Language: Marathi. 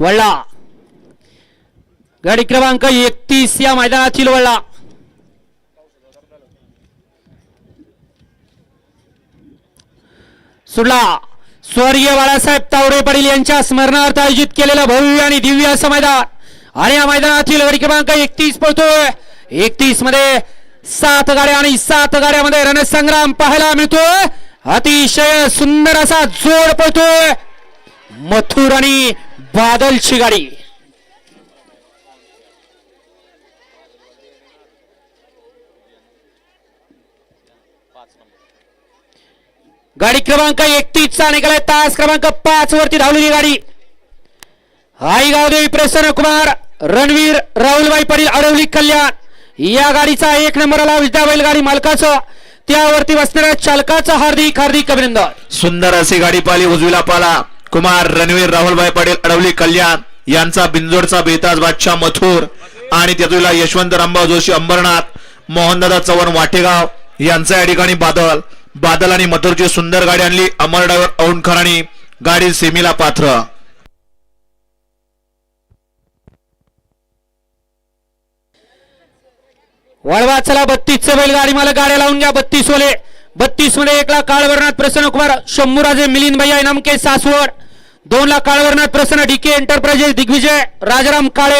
वळला. गाडी क्रमांक एकतीस या मैदानातील वळला. सुडला. स्वर्गीय बाळासाहेब तावडे पाटील यांच्या स्मरणार्थ आयोजित केलेलं भव्य आणि दिव्य असं मैदान. आणि या मैदानातील गाडी क्रमांक एकतीस पळतोय. एकतीसमध्ये सात गाड्या आणि सात गाड्यामध्ये रणसंग्राम पाहायला मिळतोय. अतिशय सुंदर असा जोड पळतोय. मथुर आणि बादलची गाडी. गाडी क्रमांक एकतीस चा निघालाय. तास क्रमांक पाच वरती धावलेली गाडी. आई गावदेवी प्रसन्न कुमार रणवीर राहुलबाई पाटील अडवली कल्याण. या गाडीचा एक नंबरला विद्या बैलगाडी मालकाचं त्यावरती बसणाऱ्या चालकाचं हार्दिक हार्दिक अभिनंदन. सुंदर अशी गाडी पाली उजवीला पाला. कुमार रणवीर राहुलभाई पाटील अडवली कल्याण यांचा बिंजोडचा बेताज बादशाह मथुर आणि त्यातुला यशवंत रामभाऊ जोशी अंबरनाथ मोहनदादा चव्हाण वाटेगाव यांचा या ठिकाणी बादल. बादल आणि मथुरची सुंदर गाडी आणली. अमर ड्रायव्हर औंध गाडी सेमीला पात्र. वळवा चला बत्तीसचं बैलगाडी मला गाड्या लावून घ्या. बत्तीस वाले बत्तीसमध्ये एकला काळवर्णात प्रसन्न कुमार शंभूराजे मिलिंद भैया इनामके सासवड. दोन लाख काळवरनाथ प्रसन्न डीके एंटरप्राइजेस दिग्विजय राजाराम काळे